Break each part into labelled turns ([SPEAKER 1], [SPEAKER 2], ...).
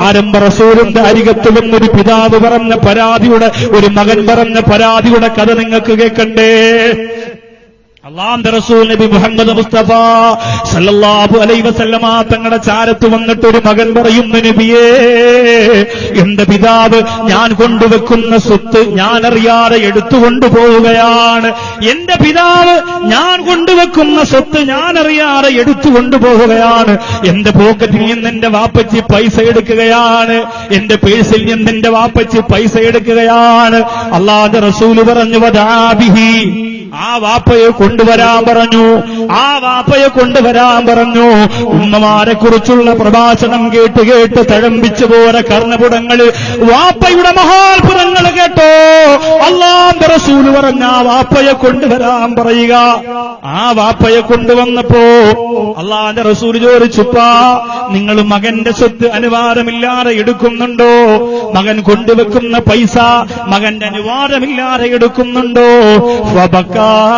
[SPEAKER 1] ആരംഭ റസൂലിന്റെ അരികത്ത് വന്നൊരു പിതാവ് പറഞ്ഞ പരാതിയുടെ ഒരു മകൻ പറഞ്ഞ പരാതിയുടെ കഥ നിങ്ങൾക്ക് കേൾക്കണ്ടേ? റസൂൽ നബി മുഹമ്മദ് മുസ്തഫ സല്ലല്ലാഹു അലൈഹി വസല്ലമ തങ്ങളുടെ ചാരത്ത് വന്നിട്ട് ഒരു മകൻ പറയുന്നു നബിയേ എന്റെ പിതാവ് ഞാൻ കൊണ്ടുവെക്കുന്ന സ്വത്ത് ഞാൻ അറിയാതെ എടുത്തുകൊണ്ടു പോവുകയാണ്. എന്റെ പിതാവ് ഞാൻ കൊണ്ടുവെക്കുന്ന സ്വത്ത് ഞാൻ അറിയാതെ എടുത്തുകൊണ്ടു പോവുകയാണ്. എന്റെ പോക്കറ്റിൽ നിന്ന് എന്റെ വാപ്പച്ചി പൈസ എടുക്കുകയാണ്. എന്റെ പേഴ്സിൽ നിന്ന് എന്റെ വാപ്പച്ചി പൈസ എടുക്കുകയാണ്. അള്ളാന്റെ റസൂൽ പറഞ്ഞു വദാബിഹി ആ വാപ്പയെ കൊണ്ടുവരാൻ പറഞ്ഞു. ആ വാപ്പയെ കൊണ്ടുവരാൻ പറഞ്ഞു. ഉമ്മമാരെ കുറിച്ചുള്ള പ്രഭാഷണം കേട്ട് കേട്ട് തഴമ്പിച്ചു പോര കർണപുടങ്ങളിൽ വാപ്പയുടെ മഹാത്ഭുതങ്ങൾ കേട്ടോ. അള്ളാന്റെ റസൂൽ പറഞ്ഞ ആ വാപ്പയെ കൊണ്ടുവരാൻ പറയുക. ആ വാപ്പയെ കൊണ്ടുവന്നപ്പോ അള്ളാന്റെ റസൂൽ ചോദിച്ചുപ്പാ നിങ്ങൾ മകന്റെ സ്വത്ത് അനുവാദമില്ലാതെ എടുക്കുന്നുണ്ടോ? മകൻ കൊണ്ടുവെക്കുന്ന പൈസ മകന്റെ അനുവാദമില്ലാതെ എടുക്കുന്നുണ്ടോ? ഫബക്കാ.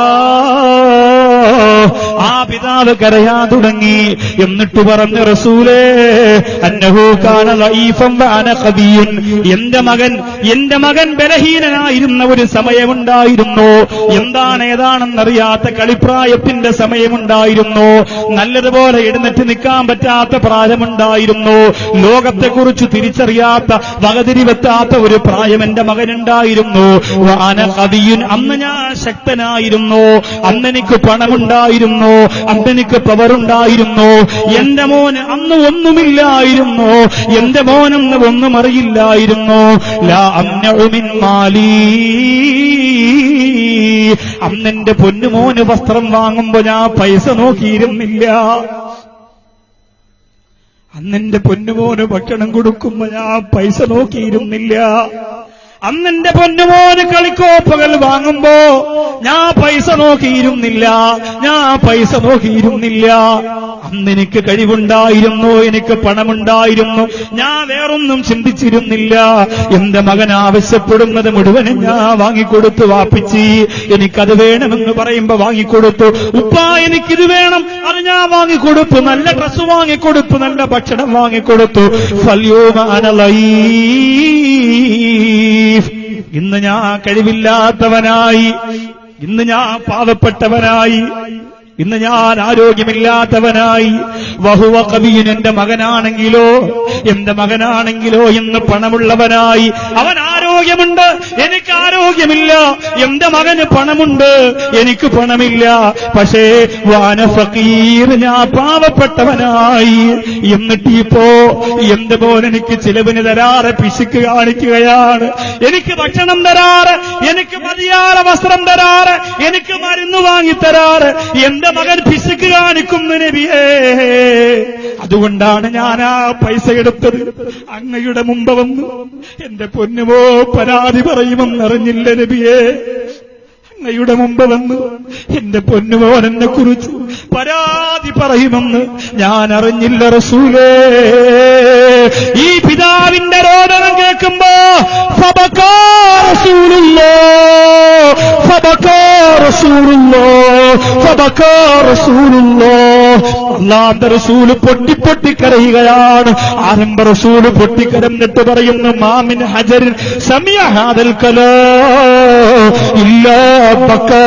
[SPEAKER 1] ആ പിതാവ് കരയാ തുടങ്ങി. എന്നിട്ട് പറഞ്ഞു റസൂലേ എന്റെ മകൻ എന്റെ മകൻ ബലഹീനനായിരുന്ന ഒരു സമയമുണ്ടായിരുന്നു. എന്താണ് ഏതാണെന്നറിയാത്ത കളിപ്രായത്തിന്റെ സമയമുണ്ടായിരുന്നു. നല്ലതുപോലെ എഴുന്നേറ്റ് നിൽക്കാൻ പറ്റാത്ത പ്രായമുണ്ടായിരുന്നു. ലോകത്തെക്കുറിച്ച് തിരിച്ചറിയാത്ത വകതിരിവെത്താത്ത ഒരു പ്രായം എന്റെ മകനുണ്ടായിരുന്നു. കവിയുൻ അന്ന് ഞാൻ ശക്തനായിരുന്നു. അന്നെനിക്ക് പണമുണ്ടായിരുന്നു. അന്ന് എനിക്ക് പവറുണ്ടായിരുന്നു എന്റെ മോന് അന്ന് ഒന്നുമില്ലായിരുന്നു. എന്റെ മോനന്ന് ഒന്നും അറിയില്ലായിരുന്നു. ലാ അമ്നഉ മിൻ മാലീ. അന്നെന്റെ പൊന്നുമോന് വസ്ത്രം വാങ്ങുമ്പോ ഞാൻ പൈസ നോക്കിയിരുന്നില്ല. അന്നെന്റെ പൊന്നുമോന് ഭക്ഷണം കൊടുക്കുമ്പോ ഞാൻ പൈസ നോക്കിയിരുന്നില്ല. അന്നെന്റെ പൊന്നുമോന് കളിക്കോപ്പകൾ വാങ്ങുമ്പോ ഞാൻ പൈസ നോക്കിയിരുന്നില്ല. ഞാൻ പൈസ നോക്കിയിരുന്നില്ല. അന്ന് എനിക്ക് കഴിവുണ്ടായിരുന്നു എനിക്ക് പണമുണ്ടായിരുന്നു. ഞാൻ വേറൊന്നും ചിന്തിച്ചിരുന്നില്ല. എന്റെ മകൻ ആവശ്യപ്പെടുന്നത് മുഴുവനും ഞാൻ വാങ്ങിക്കൊടുത്തു വാപ്പിച്ചി. എനിക്കത് വേണമെന്ന് പറയുമ്പോ വാങ്ങിക്കൊടുത്തു. ഉപ്പ എനിക്കിത് വേണം. അത് ഞാൻ വാങ്ങിക്കൊടുത്തു. നല്ല ഡ്രസ് വാങ്ങിക്കൊടുത്തു നല്ല ഭക്ഷണം വാങ്ങിക്കൊടുത്തു. ഫല്യോമാനലൈഫ് ഇന്ന് ഞാൻ കഴിവില്ലാത്തവനായി. ഇന്ന് ഞാൻ പാവപ്പെട്ടവനായി. ഇന്ന് ഞാൻ ആരോഗ്യമില്ലാത്തവനായി. വഹുവ കവിയൻ എന്റെ മകനാണെങ്കിലോ എന്റെ മകനാണെങ്കിലോ ഇന്ന് പണമുള്ളവനായി. അവൻ ആരോഗ്യമുണ്ട്? എനിക്ക് ആരോഗ്യമില്ല. എന്റെ മകന് പണമുണ്ട്. എനിക്ക് പണമില്ല. പക്ഷേ വാന ഫക്കീർ ഞാൻ പാവപ്പെട്ടവനായി. എന്നിട്ട് ഇപ്പോ എന്റെ പോലെനിക്ക് ചിലവിന് തരാറ് പിശുക്ക് കാണിക്കുകയാണ്. എനിക്ക് ഭക്ഷണം തരാറ് എനിക്ക് മതിയാറ വസ്ത്രം തരാറ് എനിക്ക് മരുന്ന് വാങ്ങി തരാറ്. എന്റെ മകൻ പിശുക്ക് കാണിക്കുന്നു നബിയേ. അതുകൊണ്ടാണ് ഞാൻ ആ പൈസ എടുത്തത്. അങ്ങയുടെ മുമ്പ് വന്നു. എന്റെ പൊന്നുമോ പരാതി പറയുമെന്നറിഞ്ഞില്ല നബിയേ. അങ്ങയുടെ മുമ്പ് വന്നു. എന്റെ പൊന്നുമോൻ എന്നെ കുറിച്ച് പരാതി പറയുമെന്ന് ഞാൻ അറിഞ്ഞില്ല റസൂലേ. ഈ പിതാവിന്റെ രോദനം കേൾക്കുമ്പോ ഫബക്കാ റസൂലുള്ളോ ഫബക്കാ റസൂൽ പൊട്ടി പൊട്ടി കരയുകയാണ്. ആരംഭ റസൂൽ പൊട്ടിക്കരഞ്ഞിട്ട് പറയുന്നു മാമിൻ ഹജറിൻ സമിയ ഹാദൽ കല ഇല്ല ബക്കാ.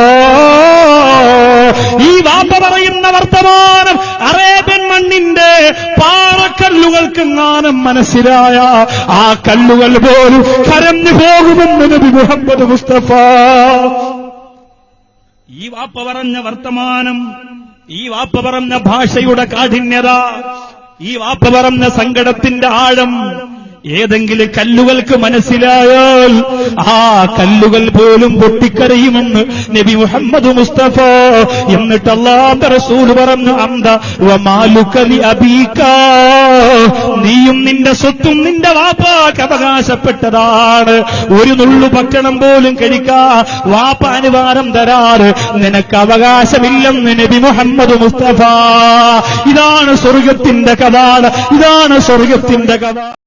[SPEAKER 1] ഈ വാപ്പ പറയുന്ന വർത്തമാനം അറേബ്യൻ മണ്ണിന്റെ പാറക്കല്ലുകൾക്ക് നാനം മനസ്സിലായ ആ കല്ലുകൾ പോലും കരഞ്ഞു പോകുമെന്ന് നബി മുഹമ്മദ് മുസ്തഫ. ഈ വാപ്പ പറഞ്ഞ വർത്തമാനം ഈ വാപ്പ പറഞ്ഞ ഭാഷയുടെ കാഠിന്യത ഈ വാപ്പ പറഞ്ഞ സങ്കടത്തിന്റെ ആഴം ഏതെങ്കിലും കല്ലുകൾക്ക് മനസ്സിലായാൽ ആ കല്ലുകൾ പോലും പൊട്ടിക്കരയുമെന്ന് നബി മുഹമ്മദ് മുസ്തഫ എന്നിട്ട് അള്ളാന്റെ റസൂൽ പറഞ്ഞു അന്ത വമാലുക്കലി അബീക്ക നീയും നിന്റെ സ്വത്തും നിന്റെ വാപ്പാക്ക് അവകാശപ്പെട്ടതാണ്. ഒരു നുള്ളു ഭക്ഷണം പോലും കഴിക്കാ വാപ്പ അനുവാദം തരാറ്. നിനക്ക് അവകാശമില്ലെന്ന് നബി മുഹമ്മദ് മുസ്തഫ. ഇതാണ് സ്വർഗത്തിന്റെ കഥ. ഇതാണ് സ്വർഗത്തിന്റെ കഥ.